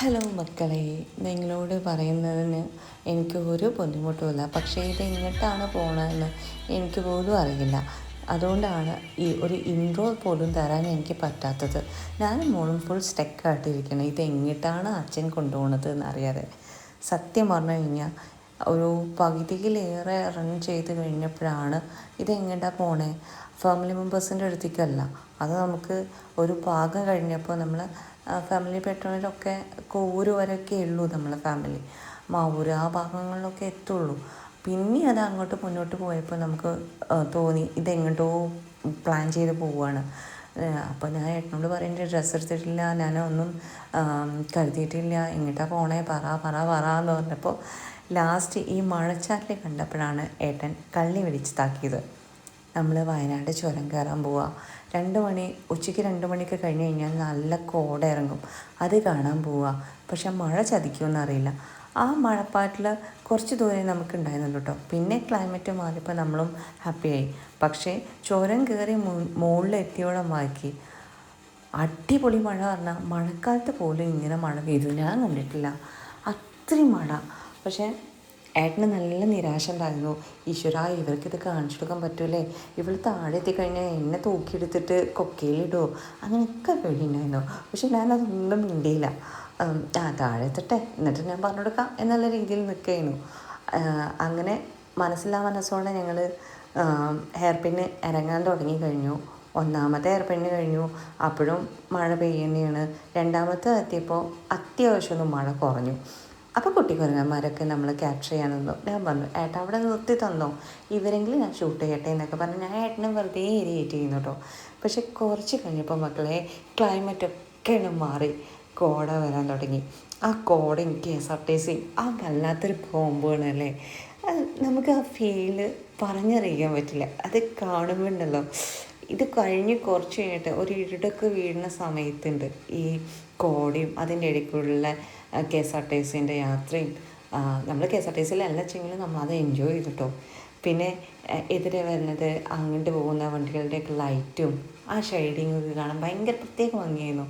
Hello മക്കളെ നിങ്ങളോട് പറയുന്നതിന് എനിക്ക് ഒരു ബുദ്ധിമുട്ടുമില്ല. പക്ഷേ ഇത് എങ്ങോട്ടാണ് പോകണമെന്ന് എനിക്ക് പോലും അറിയില്ല. അതുകൊണ്ടാണ് ഈ ഒരു ഇൻട്രോ പോലും തരാൻ എനിക്ക് പറ്റാത്തത്. ഞാൻ മോളും ഫുൾ സ്റ്റെക്കായിട്ടിരിക്കണം ഇത് എങ്ങോട്ടാണ് അച്ഛൻ കൊണ്ടുപോകുന്നത് എന്നറിയാതെ. സത്യം പറഞ്ഞു കഴിഞ്ഞാൽ ഒരു പകുതിയിലേറെ റൺ ചെയ്ത് കഴിഞ്ഞപ്പോഴാണ് ഇത് എങ്ങോട്ടാണ് പോണേ ഫാമിലി മെമ്പേഴ്സിന്റെ അടുത്തേക്കല്ല. അത് നമുക്ക് ഒരു ഭാഗം കഴിഞ്ഞപ്പോൾ നമ്മൾ ഫാമിലി പെട്ടവരൊക്കെ കൂരു വരെയൊക്കെ ഉള്ളൂ നമ്മളെ ഫാമിലി മാവൂര് ആ ഭാഗങ്ങളിലൊക്കെ എത്തുള്ളൂ. പിന്നെ അത് അങ്ങോട്ട് മുന്നോട്ട് പോയപ്പോൾ നമുക്ക് തോന്നി ഇതെങ്ങോട്ടോ പ്ലാൻ ചെയ്ത് പോവുകയാണ് അപ്പോൾ ഞാൻ ഏട്ടനോട് പറയുന്നത് ഡ്രസ്സ് എടുത്തിട്ടില്ല ഞാൻ ഒന്നും കരുതിയിട്ടില്ല എങ്ങോട്ടാണ് പോണേ പറ പറ പറ എന്ന് പറഞ്ഞപ്പോൾ ലാസ്റ്റ് ഈ മഴച്ചാറ്റിൽ കണ്ടപ്പോഴാണ് ഏട്ടൻ കള്ളി വിളിച്ച് താക്കിയത് നമ്മൾ വയനാട് ചുരം കയറാൻ പോവുക രണ്ട് മണി ഉച്ചയ്ക്ക് രണ്ട് മണിക്ക് കഴിഞ്ഞ് കഴിഞ്ഞാൽ നല്ല കോട ഇറങ്ങും. അത് കാണാൻ പോവുക പക്ഷെ മഴ ചതിക്കുമെന്ന് അറിയില്ല. ആ മഴപ്പാട്ടിൽ കുറച്ച് ദൂരെ നമുക്ക് ഉണ്ടായിരുന്നു കേട്ടോ പിന്നെ ക്ലൈമറ്റ് മാറിയപ്പോൾ നമ്മളും ഹാപ്പിയായി പക്ഷേ ചുരം കയറി മുകളിൽ എത്തിയോളം ബാക്കി അടിപൊളി മഴ പറഞ്ഞാൽ മഴക്കാലത്ത് പോലും ഇങ്ങനെ മഴ പെയ്തു. ഞാൻ കണ്ടിട്ടില്ല. അത്രയും മഴ. പക്ഷേ ഏട്ടന് നല്ല നിരാശ ഉണ്ടായിരുന്നു. ഈശ്വര ഇവർക്കിത് കാണിച്ചു കൊടുക്കാൻ പറ്റൂലേ? ഇവൾ താഴെ എത്തിക്കഴിഞ്ഞാൽ എന്നെ തൂക്കിയെടുത്തിട്ട് കൊക്കയിലിടുമോ അങ്ങനെയൊക്കെ പേടിയുണ്ടായിരുന്നു പക്ഷെ ഞാനതൊന്നും മിണ്ടിയില്ല. ആ താഴെ എത്തട്ടെ എന്നിട്ട് ഞാൻ പറഞ്ഞു കൊടുക്കാം എന്നുള്ള രീതിയിൽ നിൽക്കുകയായിരുന്നു. അങ്ങനെ മനസ്സിലാ മനസ്സോടെ ഞങ്ങൾ ഹെയർ പിന്ന് ഇറങ്ങാൻ തുടങ്ങി കഴിഞ്ഞു. ഒന്നാമത്തെ ഹെയർ പിന്ന് കഴിഞ്ഞു. അപ്പോഴും മഴ പെയ്യുന്നതാണ്. രണ്ടാമത്തെ എത്തിയപ്പോൾ അത്യാവശ്യമൊന്നും മഴ കുറഞ്ഞു. അപ്പോൾ കുട്ടിക്കുരങ്ങന്മാരൊക്കെ നമ്മൾ ക്യാപ്ചർ ചെയ്യാനെന്നു ഞാൻ പറഞ്ഞു ഏട്ടാ അവിടെ നിർത്തി തന്നോ? ഇവരെങ്കിലും ഞാൻ ഷൂട്ട് ചെയ്യട്ടെ എന്നൊക്കെ പറഞ്ഞു. ഞാൻ ഏട്ടനെ വെറുതെ ഏരിയേറ്റ് ചെയ്യുന്നു കേട്ടോ പക്ഷെ കുറച്ച് കഴിഞ്ഞപ്പോൾ മക്കളെ ക്ലൈമറ്റൊക്കെ മാറി. കോട വരാൻ തുടങ്ങി. ആ കോടയും K S R T C ആ വല്ലാത്തൊരു കോമ്പാണല്ലേ നമുക്ക് ആ ഫീൽ പറഞ്ഞറിയിക്കാൻ പറ്റില്ല. അത് കാണുമ്പോണ്ടല്ലോ. ഇത് കഴിഞ്ഞ് കുറച്ച് കഴിഞ്ഞിട്ട് ഒരു ഇരുടൊക്കെ വീഴുന്ന സമയത്തുണ്ട്. ഈ കോടയും അതിന്റെ ഇടയ്ക്കുള്ള കെ എസ് ആർ ടി സിന്റെ യാത്രയും നമ്മൾ കെ എസ് ആർ ടി സിയിലല്ല വെച്ചെങ്കിലും നമ്മൾ അത് എൻജോയ് ചെയ്തിട്ടോ. പിന്നെ എതിരെ വരുന്നത് അങ്ങോട്ട് പോകുന്ന വണ്ടികളുടെയൊക്കെ ലൈറ്റും ആ ഷെയ്ഡിങ്ങൊക്കെ കാണാൻ ഭയങ്കര പ്രത്യേക ഭംഗിയായിരുന്നു.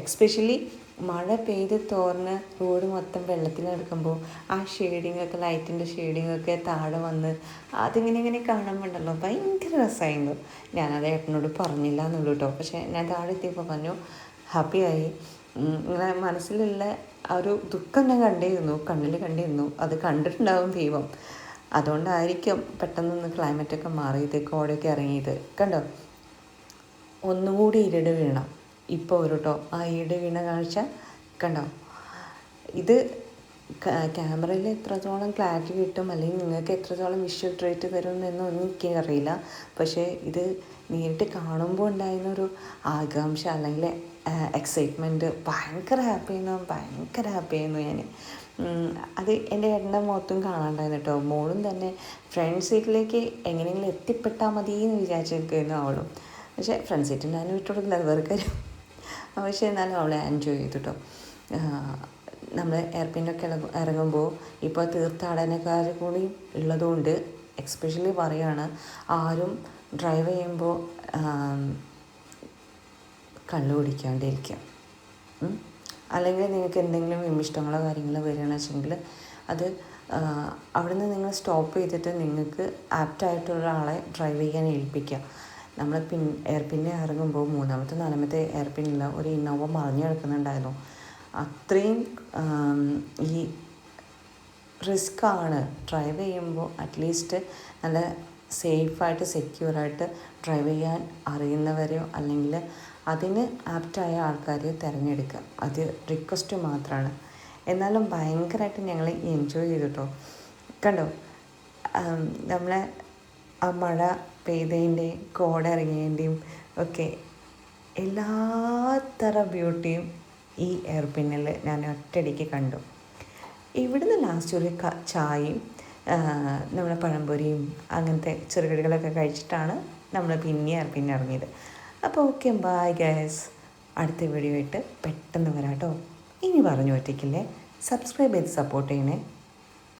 എക്സ്പെഷ്യലി മഴ പെയ്ത് തോർന്ന് റോഡ് മൊത്തം വെള്ളത്തിൽ നടക്കുമ്പോൾ ആ ഷെയ്ഡിങ്ങൊക്കെ ലൈറ്റിന്റെ ഷെയ്ഡിങ്ങൊക്കെ താഴെ വന്ന് അതിങ്ങനെ ഇങ്ങനെ കാണുമ്പോണ്ടല്ലോ ഭയങ്കര രസമായിരുന്നു ഞാനത് ഏട്ടനോട് പറഞ്ഞില്ല എന്നുള്ളൂ കേട്ടോ പക്ഷേ ഞാൻ താഴെ എത്തിയപ്പോൾ പറഞ്ഞു ഹാപ്പിയായി ഇങ്ങനെ മനസ്സിലുള്ള ആ ഒരു ദുഃഖം ഞാൻ കണ്ടിരുന്നു കണ്ണിൽ കണ്ടിരുന്നു. അത് കണ്ടിട്ടുണ്ടാവും ദൈവം. അതുകൊണ്ടായിരിക്കും പെട്ടെന്നൊന്ന് ക്ലൈമറ്റൊക്കെ മാറിയത് കോടയൊക്കെ ഇറങ്ങിയത്. കണ്ടോ? ഒന്നുകൂടി ഇരുട് വീണം. ഇപ്പോൾ ഒരു കേട്ടോ ആ ഈട് വീണ കാഴ്ച കണ്ടോ? ഇത് ക്യാമറയിൽ എത്രത്തോളം ക്ലാരിറ്റി കിട്ടും അല്ലെങ്കിൽ നിങ്ങൾക്ക് എത്രത്തോളം വിഷ്വൽ ട്രീറ്റ് തരുമെന്നൊന്നും എനിക്ക് അറിയില്ല പക്ഷേ ഇത് നേരിട്ട് കാണുമ്പോൾ ഉണ്ടായിരുന്ന ഒരു ആകാംക്ഷ അല്ലെങ്കിൽ എക്സൈറ്റ്മെന്റ് ഭയങ്കര ഹാപ്പി ആയിരുന്നു ഭയങ്കര ഹാപ്പി ആയിരുന്നു ഞാൻ അത് എന്റെ ഏട്ടന്റെ മുഖത്തും കാണാണ്ടായിരുന്നു കേട്ടോ മോളും തന്നെ ഫ്രണ്ട് സീറ്റിലേക്ക് എങ്ങനെയെങ്കിലും എത്തിപ്പെട്ടാൽ മതി എന്ന് വിചാരിച്ചിരിക്കുന്നു അവളും. പക്ഷേ ഫ്രണ്ട് സീറ്റ് ഞാൻ വിട്ടുകൊടുക്കില്ല അത് കാര്യം പക്ഷേ എന്നാലും അവളെ എൻജോയ് ചെയ്തു കേട്ടോ നമ്മൾ എയർപിന്നൊക്കെ ഇറങ്ങുമ്പോൾ ഇപ്പോൾ തീർത്ഥാടനക്കാർ കൂടി ഉള്ളതുകൊണ്ട് എക്സ്പെഷ്യലി പറയുകയാണ് ആരും ഡ്രൈവ് ചെയ്യുമ്പോൾ കള്ളു കുടിക്കാണ്ടിരിക്കുക അല്ലെങ്കിൽ നിങ്ങൾക്ക് എന്തെങ്കിലും വിമിഷ്ടങ്ങളോ കാര്യങ്ങളോ വരികയാണെന്ന് വെച്ചെങ്കിൽ അത് അവിടുന്ന് നിങ്ങൾ സ്റ്റോപ്പ് ചെയ്തിട്ട് നിങ്ങൾക്ക് ആപ്റ്റായിട്ടുള്ള ആളെ ഡ്രൈവ് ചെയ്യാൻ ഏൽപ്പിക്കുക നമ്മൾ പിൻ എയർ പിന്നെ ഇറങ്ങുമ്പോൾ മൂന്നാമത്തെ നാലാമത്തെ എയർ ഒരു ഇന്നോവ മറിഞ്ഞു കിടക്കുന്നുണ്ടായിരുന്നു. അത്രയും ഈ റിസ്ക് ആണ്. ഡ്രൈവ് ചെയ്യുമ്പോൾ അറ്റ്ലീസ്റ്റ് നല്ല സേഫായിട്ട് സെക്യൂറായിട്ട് ഡ്രൈവ് ചെയ്യാൻ അറിയുന്നവരെയോ അല്ലെങ്കിൽ അതിന് ആപ്റ്റായ ആൾക്കാരെ തിരഞ്ഞെടുക്കുക. അത് റിക്വസ്റ്റ് മാത്രമാണ് എന്നാലും ഭയങ്കരമായിട്ട് ഞങ്ങൾ എൻജോയ് ചെയ്തിട്ടോ കണ്ടോ? നമ്മളെ ആ മഴ പെയ്തതിന്റെയും കോടിറങ്ങിയതിന്റെയും ഒക്കെ എല്ലാത്തര ബ്യൂട്ടിയും ഈ എയർപിന്നിൽ ഞാൻ ഒറ്റയടിക്ക് കണ്ടു. ഇവിടുന്ന് ലാസ്റ്റ് ഒരു ക ചായയും നമ്മളെ പഴംപൊരിയും അങ്ങനത്തെ ചെറുകടികളൊക്കെ കഴിച്ചിട്ടാണ് നമ്മൾ പിന്നെ എയർപിന്നെ ഇറങ്ങിയത്. അപ്പോൾ ഓക്കെ ബായ് ഗ്യാസ് അടുത്ത വീഡിയോ ആയിട്ട് പെട്ടെന്ന് വരാട്ടോ. ഇനി പറഞ്ഞു പറ്റിക്കില്ലേ സബ്സ്ക്രൈബ് ചെയ്ത് സപ്പോർട്ട് ചെയ്യണേ.